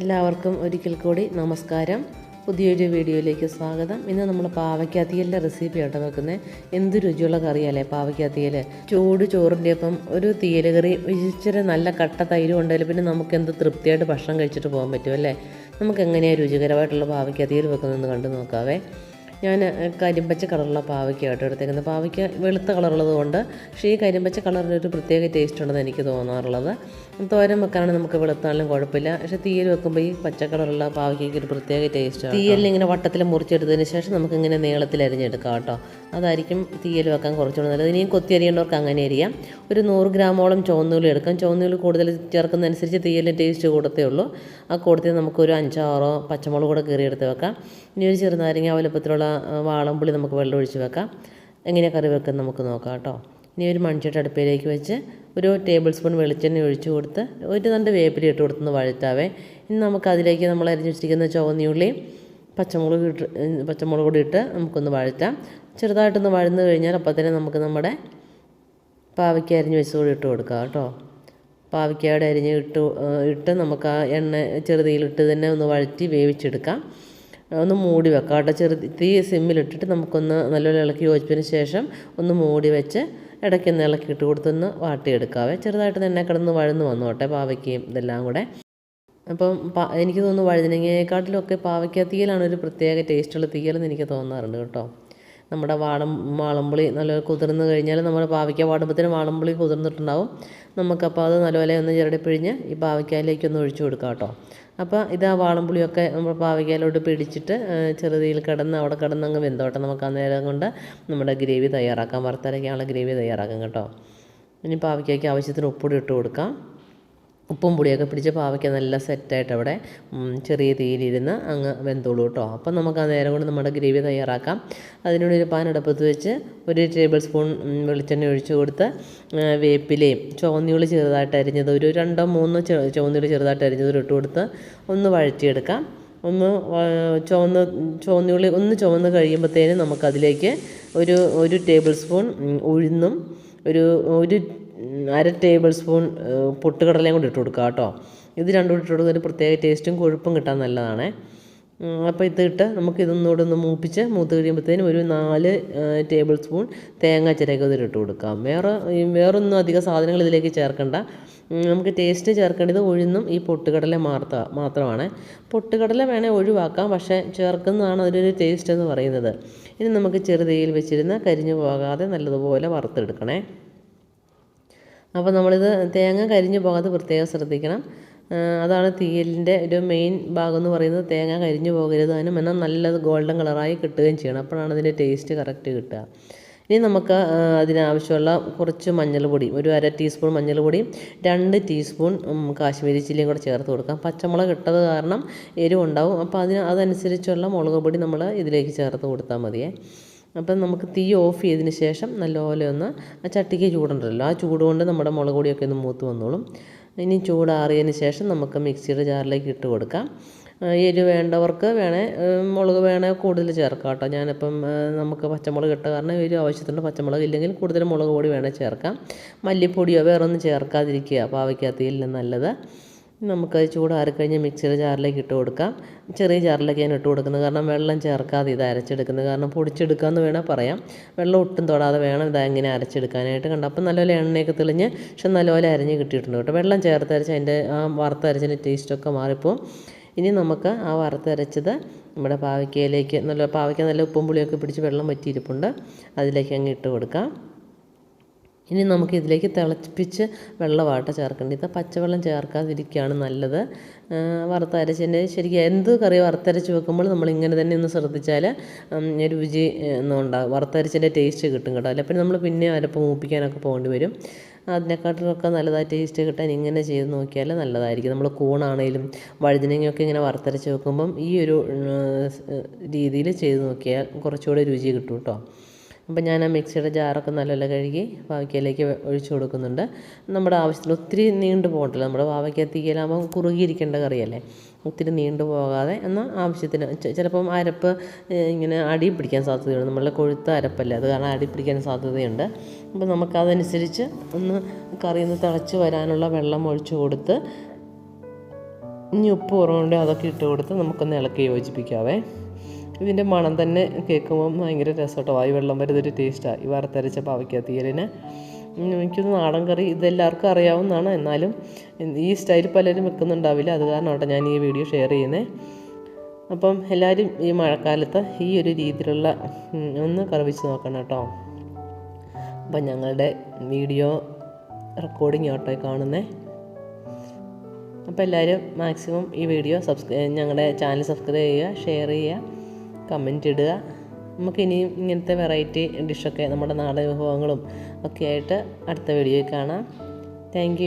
എല്ലാവർക്കും ഒരിക്കൽ കൂടി നമസ്കാരം. പുതിയൊരു വീഡിയോയിലേക്ക് സ്വാഗതം. ഇന്ന് നമ്മൾ പാവയ്ക്കാത്തിയലിന്റെ റെസിപ്പി ആട്ടോ വെക്കുന്നത് എന്ത് രുചിയുള്ള കറിയല്ലേ പാവയ്ക്കാത്തിയൽ ചൂട് ചോറിന്റെ ഒപ്പം ഒരു തീയൽ കറി ഇച്ചിരി നല്ല കട്ട തൈരും ഉണ്ടെങ്കിൽ പിന്നെ നമുക്ക് എന്ത് തൃപ്തിയായിട്ട് ഭക്ഷണം കഴിച്ചിട്ട് പോകാൻ പറ്റും അല്ലേ? നമുക്ക് എങ്ങനെയാണ് രുചികരമായിട്ടുള്ള പാവയ്ക്കാത്തിയൽ വെക്കുന്നതെന്ന് കണ്ടു നോക്കാവേ. ഞാൻ കരിമ്പച്ച കളറുള്ള പാവയ്ക്കായിട്ട് എടുത്തേക്കുന്നത്. പാവയ്ക്ക വെളുത്ത കളറുള്ളത് കൊണ്ട് പക്ഷേ ഈ കരിമ്പച്ച കളറിന് ഒരു പ്രത്യേക ടേസ്റ്റ് ഉണ്ടെന്ന് എനിക്ക് തോന്നാറുള്ളത്. തോരൻ വെക്കാനാണെങ്കിൽ നമുക്ക് വെളുത്താലും കുഴപ്പമില്ല. പക്ഷേ തീയൽ വെക്കുമ്പോൾ ഈ പച്ച കളറുള്ള പാവയ്ക്ക് ഒരു പ്രത്യേക ടേസ്റ്റ് തീയലിൽ ഇങ്ങനെ വട്ടത്തിൽ മുറിച്ചെടുത്തതിന് ശേഷം നമുക്ക് ഇങ്ങനെ നീളത്തിൽ അരിഞ്ഞെടുക്കാം കേട്ടോ. അതായിരിക്കും തീയൽ വെക്കാൻ കുറച്ചുകൂടി നല്ലത്. ഇനിയും കൊത്തി അരിയേണ്ടവർക്ക് അങ്ങനെ അരിയാം. ഒരു നൂറ് ഗ്രാമോളം ചുവന്നുള്ളി എടുക്കാം. ചുവന്നുള്ളി കൂടുതൽ ചേർക്കുന്നതനുസരിച്ച് തീയലിന് ടേസ്റ്റ് കൂടത്തേ ഉള്ളൂ. ആ കൂടത്തിൽ നമുക്കൊരു അഞ്ചാറോ പച്ചമുളക് കൂടെ കീറിയെടുത്ത് വെക്കാം. ഇനി ഒരു ചെറുനാരങ്ങ വലുപ്പത്തിലുള്ള ആ, വാളംപുളി നമുക്ക് വെള്ളം ഒഴിച്ച് വെക്കാം. എങ്ങനെ കറി വെക്കാൻ നമുക്ക് നോക്കാം കേട്ടോ. ഇനി ഒരു മൺചട്ടി അടുപ്പിലേക്ക് വെച്ച് ഒരു ടേബിൾ സ്പൂൺ വെളിച്ചെണ്ണ ഒഴിച്ച് കൊടുത്ത് ഒരു രണ്ട് വേപ്പില ഇട്ട് കൊടുത്തൊന്ന് വഴുത്താവേ ഇനി നമുക്ക് അതിലേക്ക് നമ്മൾ അരിഞ്ഞ് വെച്ചിരിക്കുന്ന ചുവന്നുള്ളിയും പച്ചമുളക് ഇട്ട് പച്ചമുളക് കൂടി ഇട്ട് നമുക്കൊന്ന് വഴറ്റാം. ചെറുതായിട്ടൊന്ന് വഴന്ന് കഴിഞ്ഞാൽ അപ്പോൾ തന്നെ നമുക്ക് നമ്മുടെ പാവയ്ക്ക അരിഞ്ഞ് വെച്ച് കൂടി ഇട്ട് കൊടുക്കാം കേട്ടോ. പാവയ്ക്കയുടെ അരിഞ്ഞ് ഇട്ട് ഇട്ട് നമുക്ക് ആ എണ്ണ ചെറുതിയിലിട്ട് തന്നെ ഒന്ന് വഴറ്റി വേവിച്ചെടുക്കാം. ഒന്ന് മൂടി വെക്കാം കേട്ടോ. ചെറു തീ സിമ്മിലിട്ടിട്ട് നമുക്കൊന്ന് നല്ലപോലെ ഇളക്കി യോജിപ്പിന് ശേഷം ഒന്ന് മൂടി വെച്ച് ഇടയ്ക്കൊന്ന് ഇളക്കിയിട്ട് കൊടുത്തൊന്ന് വാട്ടിയെടുക്കാവേ. ചെറുതായിട്ട് തന്നെ കിടന്ന് വഴന്ന് വന്നോട്ടെ പാവയ്ക്കയും ഇതെല്ലാം കൂടെ. അപ്പം എനിക്ക് തോന്നുന്നു വഴുതനങ്ങയെക്കാട്ടിലൊക്കെ പാവയ്ക്ക തീയലാണ് ഒരു പ്രത്യേക ടേസ്റ്റുള്ള തീയലെന്ന് എനിക്ക് തോന്നാറുണ്ട് കേട്ടോ. നമ്മുടെ വാളം വാളംപുളി നല്ലപോലെ കുതിർന്ന് കഴിഞ്ഞാൽ നമ്മുടെ പാവയ്ക്ക വാടുമ്പത്തിന് വാളംപുളി കുതിർന്നിട്ടുണ്ടാവും. നമുക്കപ്പോൾ അത് നല്ലപോലെ ഒന്ന് ചിരടി പിഴിഞ്ഞ് ഈ പാവയ്ക്കയിലേക്കൊന്ന് ഒഴിച്ചു കൊടുക്കാം കേട്ടോ. അപ്പോൾ ഇത് ആ വാളംപുളിയൊക്കെ നമ്മൾ പാവയ്ക്കയിലോട്ട് പിടിച്ചിട്ട് ചെറുതീയിൽ കിടന്ന് അവിടെ കിടന്ന് അങ്ങ് വെന്തോട്ടെ നമുക്ക് അന്നേരം കൊണ്ട് നമ്മുടെ ഗ്രേവി തയ്യാറാക്കാം. വറുത്തരയ്ക്കാനുള്ള ഗ്രേവി തയ്യാറാക്കാം കേട്ടോ. ഇനി പാവയ്ക്കയ്ക്ക് ആവശ്യത്തിന് ഉപ്പൊടി ഇട്ട് കൊടുക്കാം. ഉപ്പും പൊടിയൊക്കെ പിടിച്ച് പാവയ്ക്ക നല്ല സെറ്റായിട്ട് അവിടെ ചെറിയ തീയിലിരുന്ന് അങ്ങ് വെന്തോളൂ കേട്ടോ. അപ്പം നമുക്ക് ആ നേരം കൊണ്ട് നമ്മുടെ ഗ്രേവി തയ്യാറാക്കാം. അതിനോട് ഒരു പാൻ വെച്ച് ഒരു ടേബിൾ സ്പൂൺ വെളിച്ചെണ്ണ ഒഴിച്ച് കൊടുത്ത് വേപ്പിലയും ചുവന്നുള്ളി ചെറുതായിട്ട് അരിഞ്ഞത് ഒരു രണ്ടോ മൂന്നോ ചുവന്നുള്ളി ചെറുതായിട്ട് അരിഞ്ഞത് ഇട്ട് കൊടുത്ത് ഒന്ന് വഴറ്റിയെടുക്കാം. ഒന്ന് ചുവന്ന് ചുവന്നുള്ളി ഒന്ന് ചുവന്ന് കഴിയുമ്പോഴത്തേനും നമുക്കതിലേക്ക് ഒരു ഒരു ടേബിൾ സ്പൂൺ ഉഴുന്നും ഒരു ഒരു അര ടേബിൾ സ്പൂൺ പൊട്ടുകടലയും കൂടി ഇട്ട് കൊടുക്കുക കേട്ടോ. ഇത് രണ്ടും ഇട്ട് കൊടുക്കുന്ന ഒരു പ്രത്യേക ടേസ്റ്റും കൊഴുപ്പും കിട്ടാൻ നല്ലതാണ്. അപ്പോൾ ഇതിട്ട് നമുക്ക് ഇതൊന്നുകൂടെ ഒന്ന് മൂപ്പിച്ച് മൂത്ത് കഴിയുമ്പോഴത്തേനും ഒരു നാല് ടേബിൾ സ്പൂൺ തേങ്ങ ചിരക ഇതിൽ ഇട്ട് കൊടുക്കാം. വേറെ വേറൊന്നും അധികം സാധനങ്ങൾ ഇതിലേക്ക് ചേർക്കണ്ട. നമുക്ക് ടേസ്റ്റ് ചേർക്കേണ്ടത് ഉഴുന്നും ഈ പൊട്ടുകടല മാർത്ത മാത്രമാണ്. പൊട്ടുകടല വേണേൽ ഒഴിവാക്കാം പക്ഷേ ചേർക്കുന്നതാണ് അതിലൊരു ടേസ്റ്റ് എന്ന് പറയുന്നത്. ഇനി നമുക്ക് ചെറുതീയിൽ വെച്ചിരുന്ന് കരിഞ്ഞു പോകാതെ നല്ലതുപോലെ വറുത്തെടുക്കണേ. അപ്പോൾ നമ്മളിത് തേങ്ങ കരിഞ്ഞു പോകാതെ പ്രത്യേകം ശ്രദ്ധിക്കണം. അതാണ് തീയലിന്റെ ഒരു മെയിൻ ഭാഗം എന്ന് പറയുന്നത്. തേങ്ങ കരിഞ്ഞു പോകരുത് അതിനും എന്നാൽ നല്ലത് ഗോൾഡൻ കളറായി കിട്ടുകയും ചെയ്യണം. അപ്പോഴാണ് അതിന്റെ ടേസ്റ്റ് കറക്റ്റ് കിട്ടുക. ഇനി നമുക്ക് അതിനാവശ്യമുള്ള കുറച്ച് മഞ്ഞൾപ്പൊടി ഒരു അര ടീസ്പൂൺ മഞ്ഞൾപ്പൊടി രണ്ട് ടീസ്പൂൺ കാശ്മീരി ചില്ലിയും കൂടെ ചേർത്ത് കൊടുക്കാം. പച്ചമുളക് ഇട്ടത് കാരണം എരിവുണ്ടാവും. അപ്പോൾ അതിന് അതനുസരിച്ചുള്ള മുളക് പൊടി നമ്മൾ ഇതിലേക്ക് ചേർത്ത് കൊടുത്താൽ മതിയേ. അപ്പം നമുക്ക് തീ ഓഫ് ചെയ്തതിന് ശേഷം നല്ലപോലെ ഒന്ന് ആ ചട്ടിക്ക് ചൂടുണ്ടല്ലോ. ആ ചൂട് കൊണ്ട് നമ്മുടെ മുളക് പൊടിയൊക്കെ ഒന്ന് മൂത്ത് വന്നോളും. ഇനി ചൂടാറിയതിന് ശേഷം നമുക്ക് മിക്സിയുടെ ജാറിലേക്ക് ഇട്ട് കൊടുക്കാം. എരി വേണ്ടവർക്ക് വേണേൽ മുളക് വേണേൽ കൂടുതൽ ചേർക്കാം കേട്ടോ. ഞാനിപ്പം നമുക്ക് പച്ചമുളക് ഇട്ട കാരണം എരി ആവശ്യത്തിന് പച്ചമുളക് ഇല്ലെങ്കിൽ കൂടുതൽ മുളക് പൊടി വേണേൽ ചേർക്കാം. മല്ലിപ്പൊടിയോ വേറൊന്നും ചേർക്കാതിരിക്കുക പാവയ്ക്കകത്തിയിൽ നല്ലത്. നമുക്കത് ചൂടാറിക്കഴിഞ്ഞ് മിക്സിയുടെ ജാറിലേക്ക് ഇട്ട് കൊടുക്കാം. ചെറിയ ജാറിലേക്ക് ഞാൻ ഇട്ട് കൊടുക്കുന്നത് കാരണം വെള്ളം ചേർക്കാതെ ഇത് അരച്ചെടുക്കുന്നത്. കാരണം പൊടിച്ചെടുക്കാമെന്ന് വേണേൽ പറയാം. വെള്ളം ഒട്ടും തൊടാതെ വേണം ഇത് ഇങ്ങനെ അരച്ചെടുക്കാനായിട്ട് കണ്ട. അപ്പം നല്ലപോലെ എണ്ണയൊക്കെ തെളിഞ്ഞ് പക്ഷെ നല്ലപോലെ അരിഞ്ഞ് കിട്ടിയിട്ടുണ്ട് കേട്ടോ. വെള്ളം ചേർത്തരച്ച് അതിന്റെ ആ വറുത്തരച്ചതിന്റെ ടേസ്റ്റൊക്കെ മാറിപ്പോവും. ഇനി നമുക്ക് ആ വറുത്തരച്ചത് നമ്മുടെ പാവയ്ക്കയിലേക്ക് നല്ല പാവയ്ക്ക നല്ല ഉപ്പും പുളിയൊക്കെ പിടിച്ച് വെള്ളം വറ്റിയിരിപ്പുണ്ട്. അതിലേക്ക് അങ്ങ് ഇട്ട് കൊടുക്കാം. ഇനി നമുക്ക് ഇതിലേക്ക് തിളപ്പിച്ച് വെള്ളമാട്ട ചേർക്കേണ്ടത് ഇത് പച്ചവെള്ളം ചേർക്കാതിരിക്കുകയാണ് നല്ലത്. വറുത്തരച്ചതിന്റെ ശരിക്കും എന്ത് കറി വറുത്തരച്ച് വെക്കുമ്പോൾ നമ്മൾ ഇങ്ങനെ തന്നെ ഒന്ന് ശ്രദ്ധിച്ചാൽ രുചി ഒന്നും ഉണ്ടാകും വറുത്തരച്ചതിന്റെ ടേസ്റ്റ് കിട്ടും കേട്ടോ. പിന്നെ നമ്മൾ പിന്നെ അരപ്പ് മൂപ്പിക്കാനൊക്കെ പോകേണ്ടി വരും. അതിനെക്കാട്ടിലൊക്കെ നല്ലതായി ടേസ്റ്റ് കിട്ടാൻ ഇങ്ങനെ ചെയ്ത് നോക്കിയാൽ നല്ലതായിരിക്കും. നമ്മൾ കൂണാണേലും വഴുതനങ്ങയൊക്കെ ഇങ്ങനെ വറുത്തരച്ച് വെക്കുമ്പം ഈ ഒരു രീതിയിൽ ചെയ്ത് നോക്കിയാൽ കുറച്ചുകൂടെ രുചി കിട്ടും കേട്ടോ. അപ്പം ഞാൻ ആ മിക്സിയുടെ ജാറൊക്കെ നല്ലപോലെ കഴുകി പാവയ്ക്കയിലേക്ക് ഒഴിച്ചു കൊടുക്കുന്നുണ്ട്. നമ്മുടെ ആവശ്യത്തിന് ഒത്തിരി നീണ്ടു പോകണ്ടല്ലോ. നമ്മുടെ പാവയ്ക്ക തീയലാകുമ്പോൾ കുറുകിയിരിക്കേണ്ട കറിയല്ലേ? ഒത്തിരി നീണ്ടു പോകാതെ എന്നാൽ ആവശ്യത്തിന് ചിലപ്പം അരപ്പ് ഇങ്ങനെ അടി പിടിക്കാൻ സാധ്യതയുണ്ട്. നമ്മളുടെ കൊഴുത്ത അരപ്പല്ലേ? അത് കാരണം അടി പിടിക്കാൻ സാധ്യതയുണ്ട്. അപ്പോൾ നമുക്കതനുസരിച്ച് ഒന്ന് കറി ഒന്ന് തിളച്ച് വരാനുള്ള വെള്ളം ഒഴിച്ചു കൊടുത്ത് ഇനി ഉപ്പ് കുറവുണ്ടെങ്കിൽ അതൊക്കെ ഇട്ട് കൊടുത്ത് നമുക്കൊന്ന് ഇളക്കി യോജിപ്പിക്കാവേ. ഇതിന്റെ മണം തന്നെ കേൾക്കുമ്പം ഭയങ്കര രസമാട്ടോ. വായു വെള്ളം വരുന്നൊരു ടേസ്റ്റാണ് ഈ വറുത്തരച്ച പാവയ്ക്ക തീയലിന്. എനിക്കൊന്ന് നാടൻ കറി ഇതെല്ലാവർക്കും അറിയാവുന്നതാണ്. എന്നാലും ഈ സ്റ്റൈൽ പലരും വെക്കുന്നുണ്ടാവില്ല. അത് കാരണമാണ് ഞാൻ ഈ വീഡിയോ ഷെയർ ചെയ്യുന്നത് അപ്പം എല്ലാവരും ഈ മഴക്കാലത്ത് ഈ ഒരു രീതിയിലുള്ള ഒന്ന് കറിവിച്ച് നോക്കണം കേട്ടോ. അപ്പം ഞങ്ങളുടെ വീഡിയോ റെക്കോർഡിങ് ആട്ടോ കാണുന്നേ. അപ്പോൾ എല്ലാവരും മാക്സിമം ഈ വീഡിയോ സബ്സ്ക്രൈ ഞങ്ങളുടെ ചാനൽ സബ്സ്ക്രൈബ് ചെയ്യുക ഷെയർ ചെയ്യുക. കമന്റ് ഇടുക. നമുക്ക് ഇനിയും ഇങ്ങനത്തെ വെറൈറ്റി ഡിഷൊക്കെ നമ്മുടെ നാടൻ വിഭവങ്ങളും ഒക്കെ ആയിട്ട് അടുത്ത വീഡിയോയിൽ കാണാം. താങ്ക്